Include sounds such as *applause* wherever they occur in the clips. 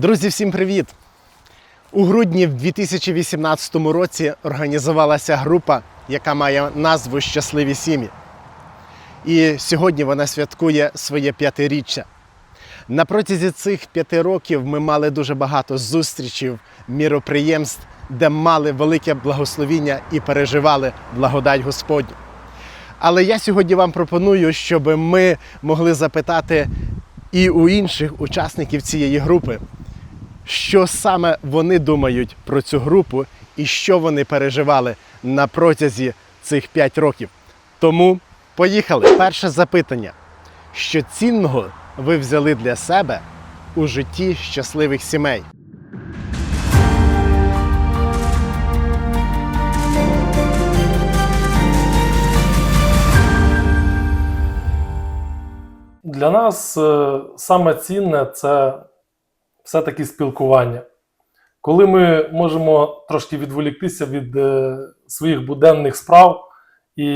Друзі, всім привіт! У грудні в 2018 році організувалася група, яка має назву Щасливі сім'ї. І сьогодні вона святкує своє п'ятиріччя. На протязі цих п'яти років ми мали дуже багато зустрічей, міроприємств, де мали велике благословіння і переживали благодать Господню. Але я сьогодні вам пропоную, щоб ми могли запитати і у інших учасників цієї групи, що саме вони думають про цю групу і що вони переживали на протязі цих 5 років. Тому поїхали. Перше запитання: що цінного ви взяли для себе у житті щасливих сімей? Для нас е, саме цінне це все-таки спілкування. Коли ми можемо трошки відволіктися від е, своїх буденних справ і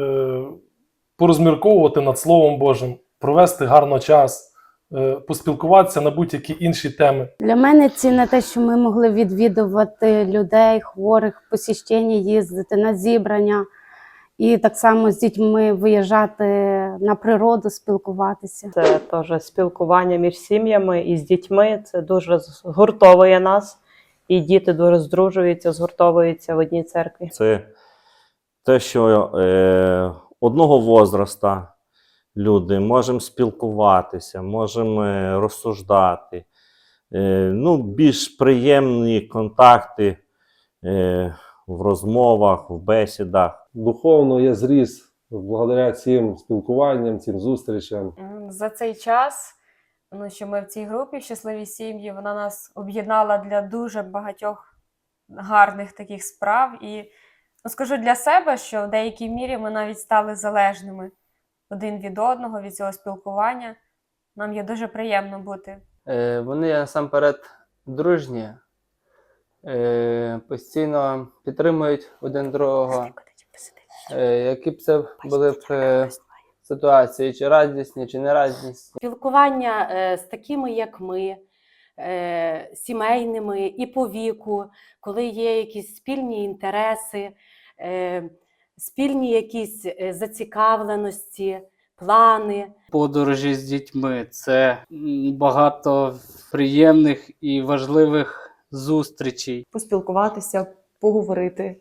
е, порозмірковувати над Словом Божим, провести гарно час, е, поспілкуватися на будь-які інші теми. Для мене цінне те, що ми могли відвідувати людей, хворих, посіщення, їздити на зібрання, і так само з дітьми виїжджати на природу, спілкуватися. Це теж спілкування між сім'ями і з дітьми. Це дуже згуртовує нас, і діти дуже здружуються, згуртовуються в одній церкві. Це те, що е, одного возраста люди можемо спілкуватися, можемо е, розсуждати. Е, ну, більш приємні контакти е, в розмовах, в бесідах. Духовно я зріс благодаря цим спілкуванням, цим зустрічам. За цей час, ну, що ми в цій групі щасливі сім'ї, вона нас об'єднала для дуже багатьох гарних таких справ. І ну, скажу для себе, що в деякій мірі ми навіть стали залежними один від одного, від цього спілкування. Нам є дуже приємно бути. Е, Вони насамперед дружні, е, постійно підтримують один другого. Е, Які б це були б е, ситуації, чи радісні, чи нерадісні. Спілкування е, з такими, як ми, е, сімейними і по віку, коли є якісь спільні інтереси, е, спільні якісь е, зацікавленості, плани. подорожі з дітьми. Це багато приємних і важливих зустрічей. поспілкуватися, поговорити.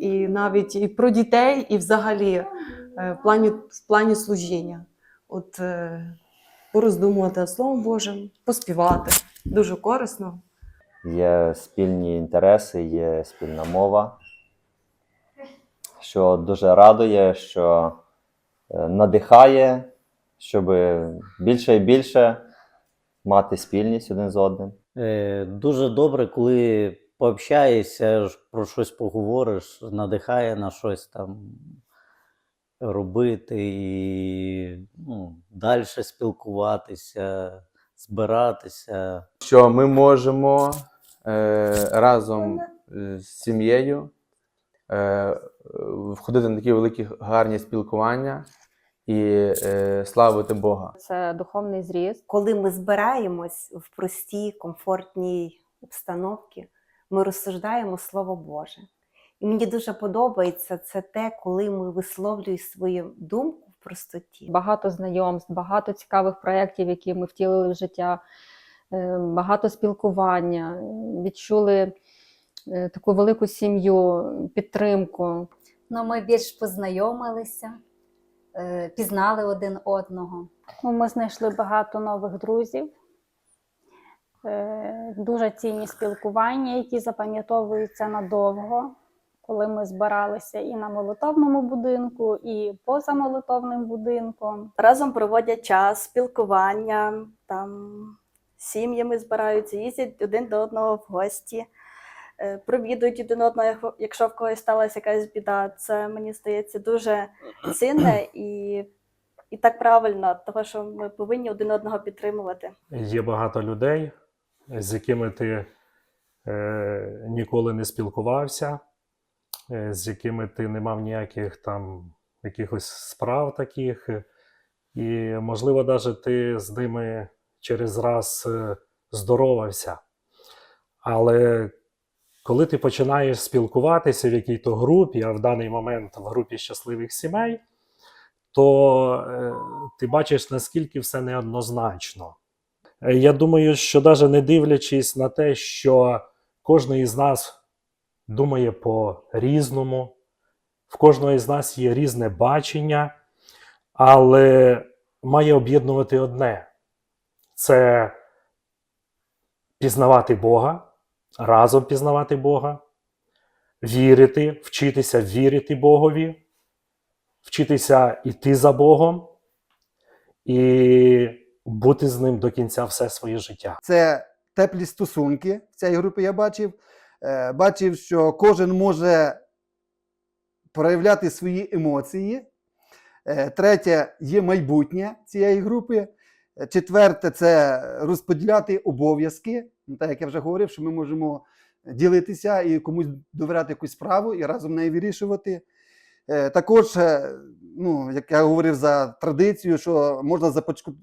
І навіть і про дітей, і взагалі е, в плані, в плані служіння. От е, пороздумувати Словом Божим, поспівати. Дуже корисно. Є спільні інтереси, є спільна мова, що дуже радує, що е, надихає, щоб більше і більше мати спільність один з одним. Е, Дуже добре, коли пообщаєшся, про щось поговориш, надихає на щось там робити і ну, далі спілкуватися, збиратися. що ми можемо е, разом з сім'єю е, входити на такі великі гарні спілкування і е, славити Бога. Це духовний зріст. коли ми збираємось в простій, комфортній обстановці, ми розсуждаємо Слово Боже. І мені дуже подобається це те, коли ми висловлюємо свою думку в простоті. Багато знайомств, багато цікавих проєктів, які ми втілили в життя, е, багато спілкування, відчули е, таку велику сім'ю, підтримку. Ну, ми більш познайомилися, пізнали один одного. Ну, Ми знайшли багато нових друзів, е, дуже цінні спілкування, які запам'ятовуються надовго, коли ми збиралися і на молитовному будинку, і поза молитовним будинком. Разом проводять час, спілкування, там сім'ями збираються, їздять один до одного в гості, е, провідують один одного, якщо в когось сталася якась біда. Це мені здається дуже цінне і, і так правильно, тому що ми повинні один одного підтримувати. Є багато людей, з якими ти е, ніколи не спілкувався, е, з якими ти не мав ніяких там якихось справ таких. І, можливо, навіть ти з ними через раз е, здорова вся. Але коли ти починаєш спілкуватися в якій-то групі, а в даний момент в групі щасливих сімей, то е, ти бачиш, наскільки все неоднозначно. Е, Я думаю, що навіть не дивлячись на те, що кожен із нас думає по-різному, в кожного із нас є різне бачення, але має об'єднувати одне це пізнавати Бога, разом пізнавати Бога, вірити, вчитися вірити Богові, вчитися йти за Богом і бути з ним до кінця все своє життя. Це теплі стосунки в цій групі я бачив. Е, Бачив, що кожен може проявляти свої емоції. Е, Третє є майбутнє цієї групи. Четверте це розподіляти обов'язки. Ну, Так як я вже говорив, що ми можемо ділитися і комусь довіряти якусь справу і разом неї вирішувати. Е, Також, е, ну, як я говорив за традицію, що можна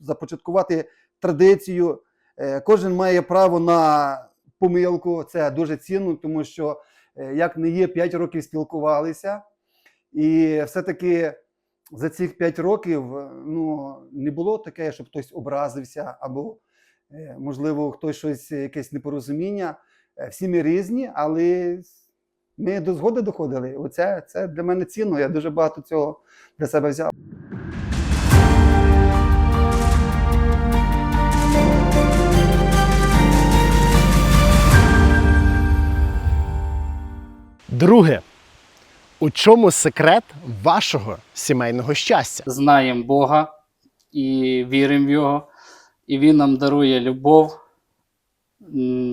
започаткувати традицію. Е, Кожен має право на помилку. Це дуже цінно, тому що як не є 5 років спілкувалися, і все-таки за цих 5 років е, ну, не було таке, щоб хтось образився, або, е, можливо, хтось щось, якесь непорозуміння. Е, Всі ми різні, але ми до згоди доходили. Оце це для мене цінно. Я дуже багато цього для себе взяв. Друге. У чому секрет вашого сімейного щастя? Знаємо Бога і віримо в Його, і Він нам дарує любов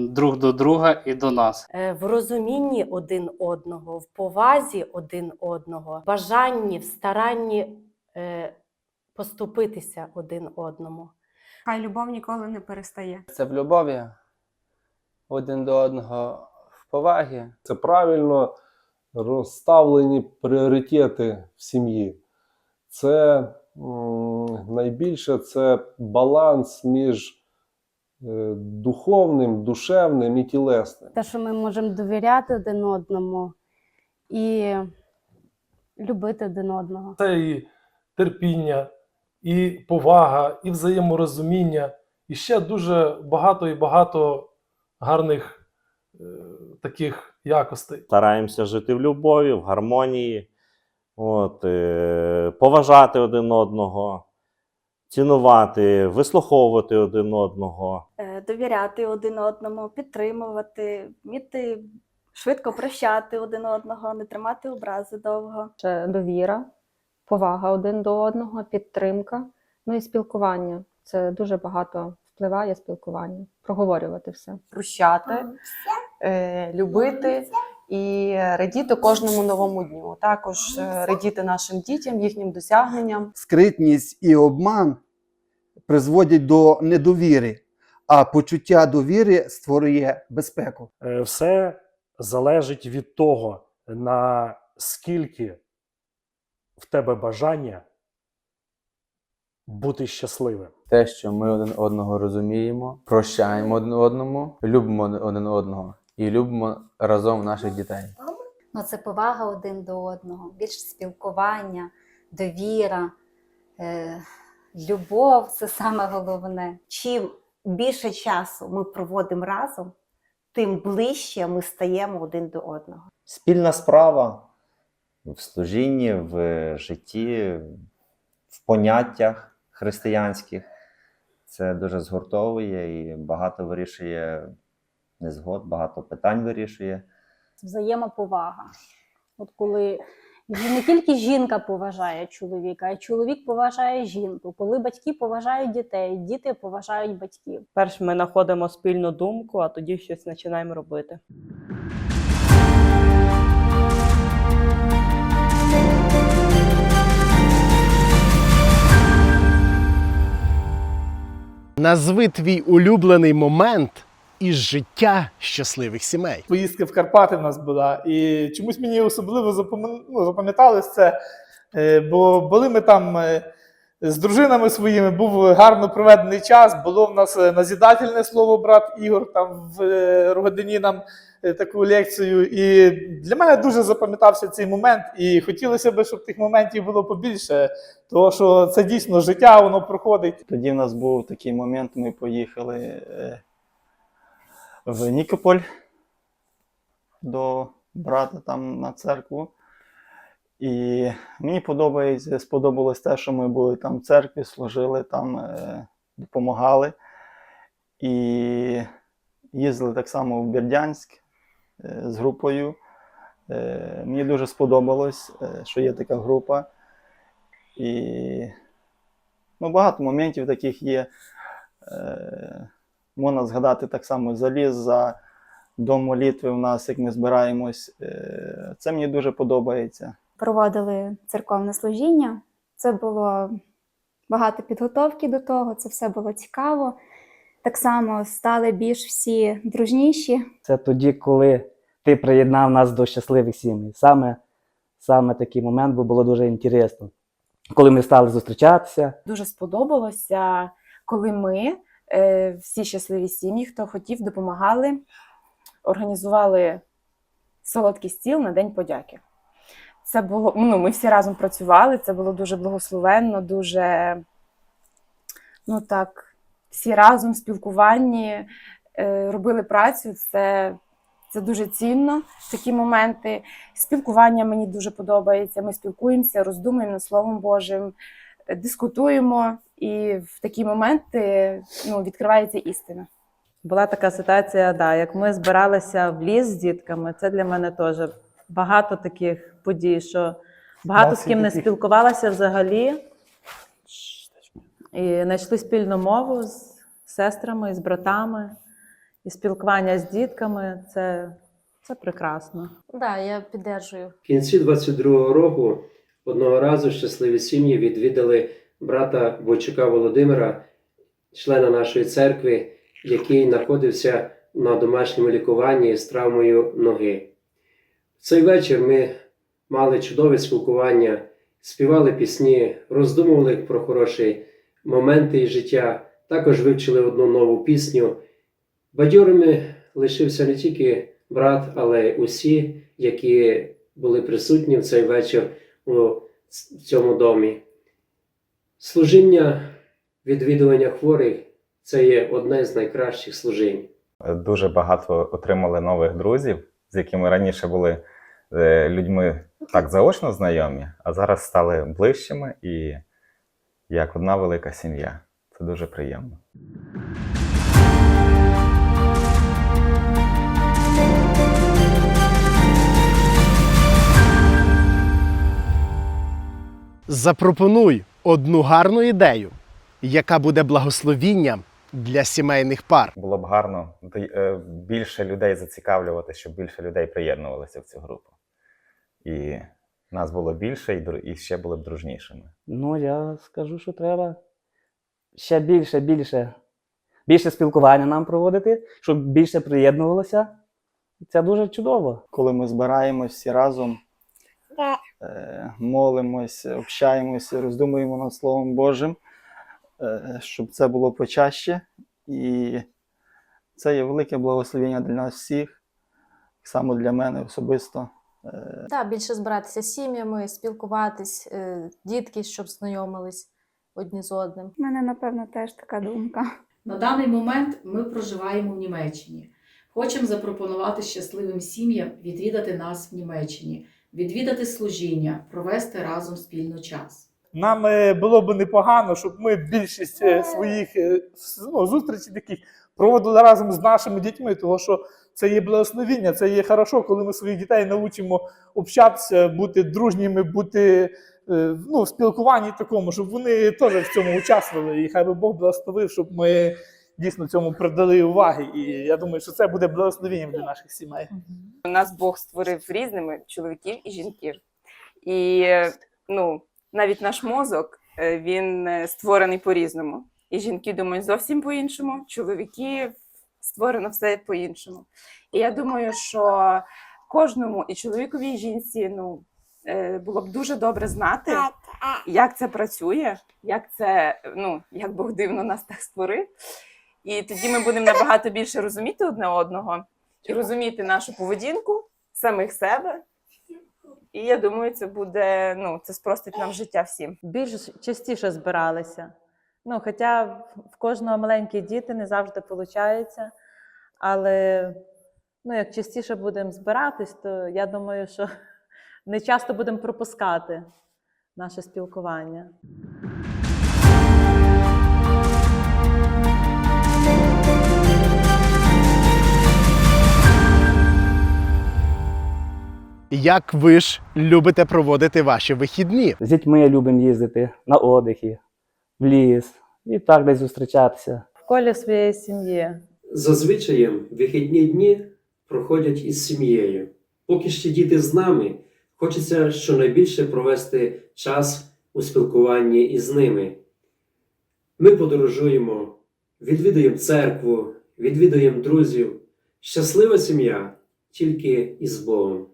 друг до друга і до нас. Е, в розумінні один одного, в повазі один одного, в бажанні, в старанні е, поступитися один одному. Хай любов ніколи не перестає. Це в любові один до одного в повагі. Це правильно розставлені пріоритети в сім'ї. Це найбільше це баланс між е, духовним, душевним і тілесним. Те, що ми можемо довіряти один одному і любити один одного. Це і терпіння, і повага, і взаєморозуміння, і ще дуже багато і багато гарних е, таких якостей. Стараємося жити в любові, в гармонії, от, е, поважати один одного, цінувати, вислуховувати один одного. Е, Довіряти один одному, підтримувати, вміти швидко прощати один одного, не тримати образи довго. Ще довіра, повага один до одного, підтримка, ну і спілкування. Це дуже багато впливає спілкування, проговорювати все. прощати, е, любити і радіти кожному новому дню. Також е, радіти нашим дітям, їхнім досягненням. Скритність і обман призводять до недовіри, а почуття довіри створює безпеку. Е, Все залежить від того, наскільки в тебе бажання бути щасливим. Те, що ми один одного розуміємо, прощаємо один одному, любимо один одного і любимо разом наших дітей. Ну, це повага один до одного, більше спілкування, довіра, е, любов це саме головне. Чим більше часу ми проводимо разом, тим ближче ми стаємо один до одного. Спільна справа в служінні, в житті, в поняттях християнських. Це дуже згуртовує і багато вирішує незгод, багато питань вирішує. Взаємоповага. От коли не тільки жінка поважає чоловіка, а й чоловік поважає жінку. Коли батьки поважають дітей, діти поважають батьків. Перш ми знаходимо спільну думку, а тоді щось починаємо робити. Назви твій улюблений момент із життя щасливих сімей. Поїздка в Карпати в нас була, і чомусь мені особливо ну, запам'яталось це, е, бо були ми там е, з дружинами своїми був гарно проведений час. Було в нас е, назідательне слово, брат Ігор там в Рогодині нам таку лекцію. І для мене дуже запам'ятався цей момент. І хотілося б, щоб тих моментів було побільше, тому що це дійсно життя, воно проходить. Тоді в нас був такий момент, ми поїхали в Нікополь до брата там на церкву. І мені подобається, сподобалось те, що ми були там в церкві, служили, там е, допомагали. І їздили так само в Бердянськ е, з групою. Е, мені дуже сподобалось, що є така група. І ну, багато моментів таких є. Можна згадати так само заліз за дом молитви у нас, як ми збираємось. Е, це мені дуже подобається. проводили церковне служіння. Це було багато підготовки до того, це все було цікаво. Так само стали більш всі дружніші. Це тоді, коли ти приєднав нас до щасливих сімей. Саме, саме такий момент, бо було дуже інтересно. Коли ми стали зустрічатися, Дуже сподобалося, коли ми, всі щасливі сім'ї, хто хотів, допомагали, організували солодкий стіл на День подяки. Це було, ну, ми всі разом працювали, це було дуже благословенно, дуже, ну так, всі разом в спілкуванні е, робили працю. Це, це дуже цінно, такі моменти. Спілкування мені дуже подобається. Ми спілкуємося, роздумуємо над Словом Божим, е, дискутуємо, і в такі моменти ну, відкривається істина. Була така ситуація, да, як ми збиралися в ліс з дітками, це для мене теж багато таких подій, що багато з ким не спілкувалася взагалі. І знайшли спільну мову з сестрами, з братами, і спілкування з дітками це, це прекрасно. Да, я піддержую. В кінці 22-го року одного разу щасливі сім'ї відвідали брата Бойчука Володимира, члена нашої церкви, який знаходився на домашньому лікуванні з травмою ноги. В цей вечір ми мали чудове спілкування, співали пісні, роздумували про хороші моменти із життя, також вивчили одну нову пісню. Бадьорими лишився не тільки брат, але й усі, які були присутні в цей вечір у цьому домі. Служіння відвідування хворих це є одне з найкращих служінь. Дуже багато отримали нових друзів, з якими раніше були е, людьми так заочно знайомі, а зараз стали ближчими і як одна велика сім'я. Це дуже приємно. Запропонуй одну гарну ідею, яка буде благословінням для сімейних пар. Було б гарно е, більше людей зацікавлювати, щоб більше людей приєднувалися в цю групу. І нас було більше, і, і ще були б дружнішими. ну я скажу, що треба ще більше, більше, більше спілкування нам проводити, щоб більше приєднувалося. Це дуже чудово. Коли ми збираємось всі разом, молимось, общаємося, роздумуємо над Словом Божим, е, щоб це було почаще. І це є велике благословення для нас всіх, так само для мене особисто. Е, Да, більше збиратися з сім'ями, спілкуватись, е, дітки, щоб знайомились одні з одним. У мене, напевно, теж така думка. На даний момент ми проживаємо в Німеччині. Хочемо запропонувати щасливим сім'ям відвідати нас в Німеччині, відвідати служіння, провести разом спільно час. Нам е, було б непогано, щоб ми більшість е, своїх е, ну, зустрічей таких проводили разом з нашими дітьми, тому що це є благословіння, це є хорошо, коли ми своїх дітей научимо общатися, бути дружніми, бути ну, в спілкуванні такому, щоб вони теж в цьому участвували. І хай би Бог благословив, щоб ми дійсно цьому придали уваги. І я думаю, що це буде благословенням для наших сімей. У Нас Бог створив різними чоловіків і жінків. І ну, навіть наш мозок е, він е, створений по-різному. І жінки думають зовсім по-іншому, чоловіки створено все по-іншому. І я думаю, що кожному і чоловікові, і жінці ну, е, було б дуже добре знати, як це працює, як це, ну, як Бог дивно нас так створив. І тоді ми будемо набагато більше розуміти одне одного і розуміти нашу поведінку, самих себе. І я думаю, це буде, ну, це спростить нам життя всім. Більш частіше збиралися. Ну, хоча в- кожного маленькі діти не завжди виходить. Але ну, як частіше будемо збиратись, то я думаю, що *laughs* не часто будемо пропускати наше спілкування. Як ви ж любите проводити ваші вихідні? З дітьми любимо їздити на отдихи, в ліс і так десь зустрічатися. В колі своєї сім'ї. Зазвичай вихідні дні проходять із сім'єю. Поки ще діти з нами, хочеться щонайбільше провести час у спілкуванні із ними. Ми подорожуємо, відвідуємо церкву, відвідуємо друзів. Щаслива сім'я тільки із Богом.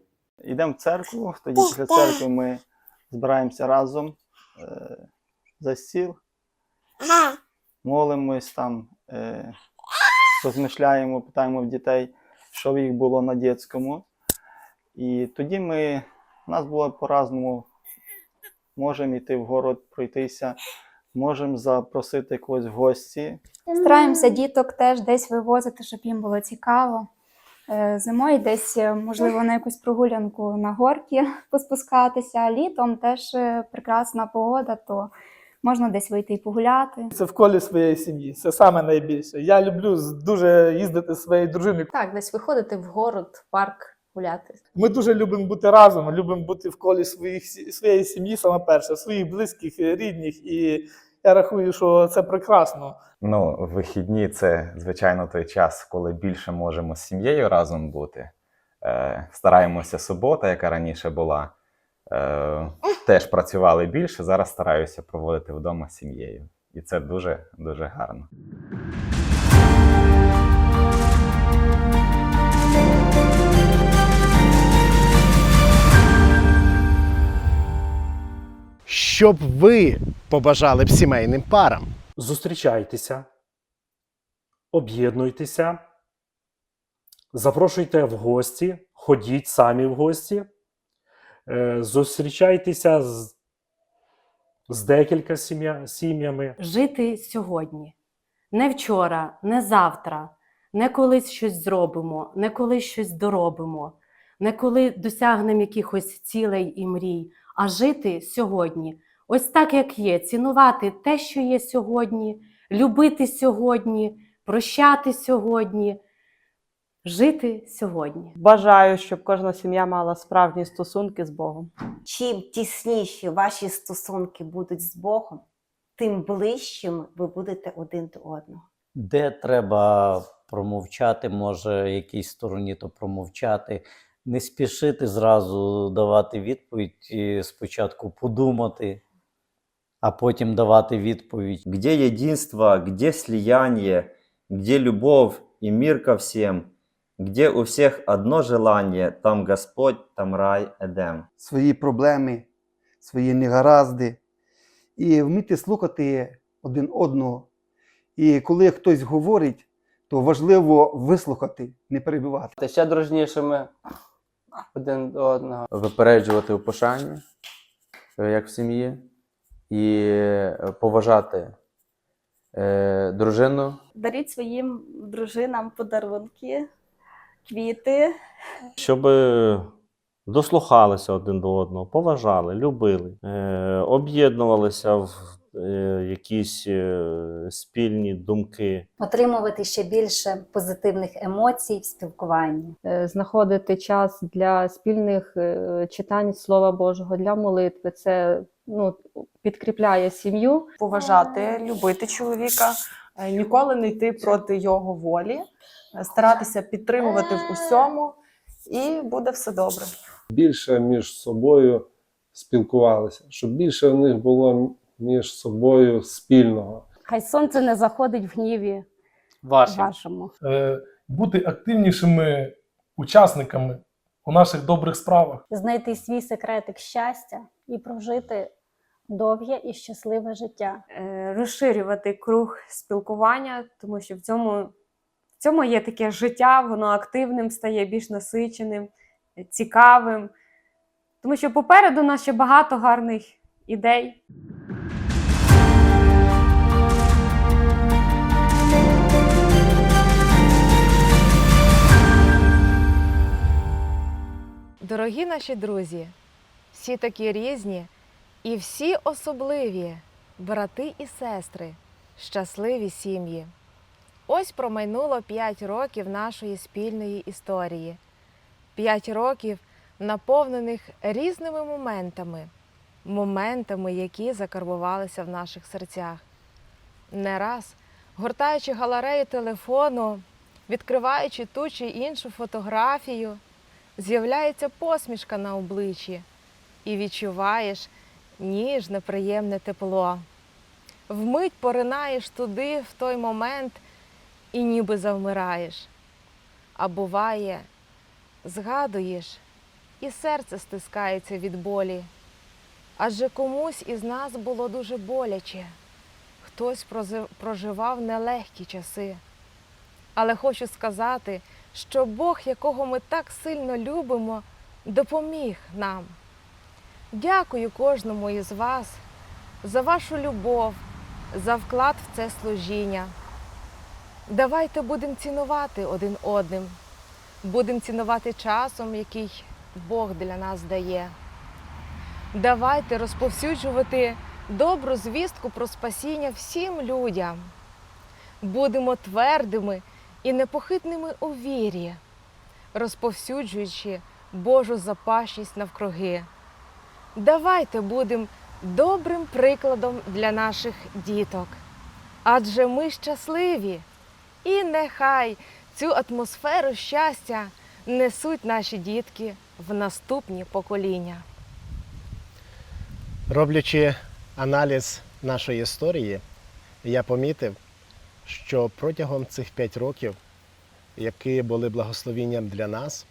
Йдемо в церкву, тоді після церкви ми збираємося разом е, за стіл, молимось там, е, розмишляємо, питаємо в дітей, що в їх було на дитячому. І тоді ми, у нас було по-разному, можемо йти в город пройтися, можемо запросити когось в гості. Стараємося діток теж десь вивозити, щоб їм було цікаво. Е, Зимою десь, е, можливо, на якусь прогулянку на горки *laughs* поспускатися, а літом теж е, прекрасна погода, то можна десь вийти і погуляти. Це в колі своєї сім'ї. Це саме найбільше. Я люблю з- дуже їздити зі своєю дружиною. Так, десь виходити в город, в парк, гуляти. Ми дуже любимо бути разом, любимо бути в колі своїх, сі- своєї сім'ї, саме перше, своїх близьких, рідних. І я рахую, що це прекрасно. Ну, вихідні це, звичайно, той час, коли більше можемо з сім'єю разом бути. Е, стараємося субота, яка раніше була. Е, теж працювали більше, зараз стараюся проводити вдома з сім'єю. І це дуже дуже гарно. Що б ви побажали б сімейним парам? Зустрічайтеся, об'єднуйтеся, запрошуйте в гості, ходіть самі в гості, е, зустрічайтеся з, з декілька сім'я, сім'ями. жити сьогодні. Не вчора, не завтра, не колись щось зробимо, не колись щось доробимо, не коли досягнемо якихось цілей і мрій, а жити сьогодні. Ось так, як є, цінувати те, що є сьогодні, любити сьогодні, прощати сьогодні, жити сьогодні. Бажаю, щоб кожна сім'я мала справжні стосунки з Богом. Чим тісніші ваші стосунки будуть з Богом, тим ближчими ви будете один до одного. Де треба промовчати, може якійсь стороні то промовчати, не спішити зразу давати відповідь, і спочатку подумати, а потім давати відповідь. Где единство, где слияние, где любовь и мир ко всем, где у всех одно желание, там Господь, там рай, Едем. свої проблеми, свої негаразди, і вміти слухати один одного. І коли хтось говорить, то важливо вислухати, не перебивати. Ще дружнішими один до одного. Випереджувати у пошанні, е, як в сім'ї, і е, поважати е, дружину. Даріть своїм дружинам подарунки, квіти. щоб дослухалися один до одного, поважали, любили, е, об'єднувалися в е, якісь е, спільні думки. Отримувати ще більше позитивних емоцій в спілкуванні. Е, знаходити час для спільних е, читань Слова Божого, для молитви. Це ну, підкріпляє сім'ю. поважати, любити чоловіка, е, ніколи не йти проти його волі, е, старатися підтримувати в усьому, і буде все добре. більше між собою спілкувалися, щоб більше в них було між собою спільного. Хай сонце не заходить в гніві Вашим. вашому. Е, бути активнішими учасниками у наших добрих справах. знайти свій секретик щастя і прожити довге і щасливе життя. е, розширювати круг спілкування, тому що в цьому, в цьому є таке життя, воно активним стає, більш насиченим, цікавим. Тому що попереду у нас ще багато гарних ідей. Дорогі наші друзі, всі такі різні і всі особливі, брати і сестри, щасливі сім'ї. Ось промайнуло 5 років нашої спільної історії. 5 років наповнених різними моментами, моментами, які закарбувалися в наших серцях. Не раз, гортаючи галерею телефону, відкриваючи ту чи іншу фотографію, з'являється посмішка на обличчі і відчуваєш ніжне, приємне тепло. Вмить поринаєш туди в той момент і ніби завмираєш. А буває, згадуєш, і серце стискається від болі. Адже комусь із нас було дуже боляче, хтось проживав нелегкі часи. Але хочу сказати, що Бог, якого ми так сильно любимо, допоміг нам. Дякую кожному із вас за вашу любов, за вклад в це служіння. Давайте будемо цінувати один одним, будемо цінувати часом, який Бог для нас дає. Давайте розповсюджувати добру звістку про спасіння всім людям. Будемо твердими і непохитними у вірі, розповсюджуючи Божу запашність навкруги. Давайте будемо добрим прикладом для наших діток, адже ми щасливі, і нехай цю атмосферу щастя несуть наші дітки в наступні покоління. Роблячи аналіз нашої історії, я помітив, що протягом цих п'ять років, які були благословенням для нас,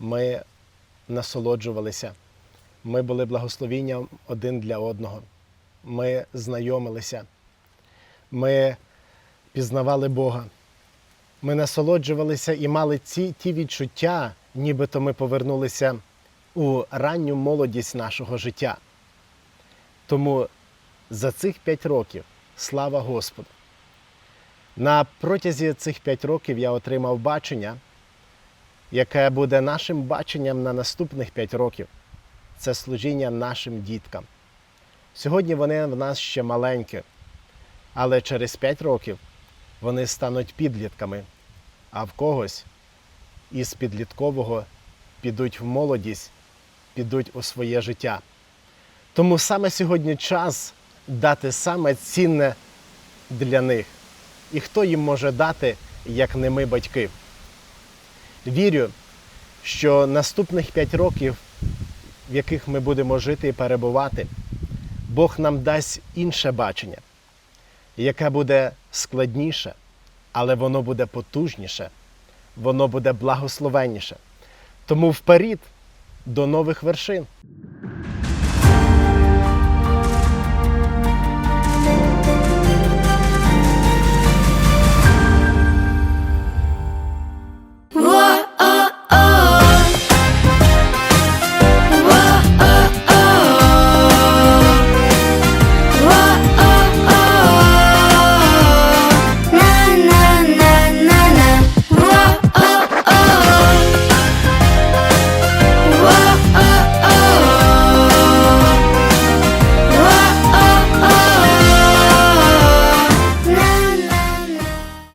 ми насолоджувалися. Ми були благословенням один для одного. Ми знайомилися, ми пізнавали Бога. Ми насолоджувалися і мали ці ті відчуття, нібито ми повернулися у ранню молодість нашого життя. Тому за цих п'ять років слава Господу. На протязі цих п'ять років я отримав бачення, яке буде нашим баченням на наступних п'ять років. Це служіння нашим діткам. Сьогодні вони в нас ще маленькі, але через п'ять років вони стануть підлітками, а в когось із підліткового підуть в молодість, підуть у своє життя. Тому саме сьогодні час дати саме цінне для них. І хто їм може дати, як не ми батьки. Вірю, що наступних п'ять років, в яких ми будемо жити і перебувати, Бог нам дасть інше бачення, яке буде складніше, але воно буде потужніше, воно буде благословенніше. Тому вперед до нових вершин.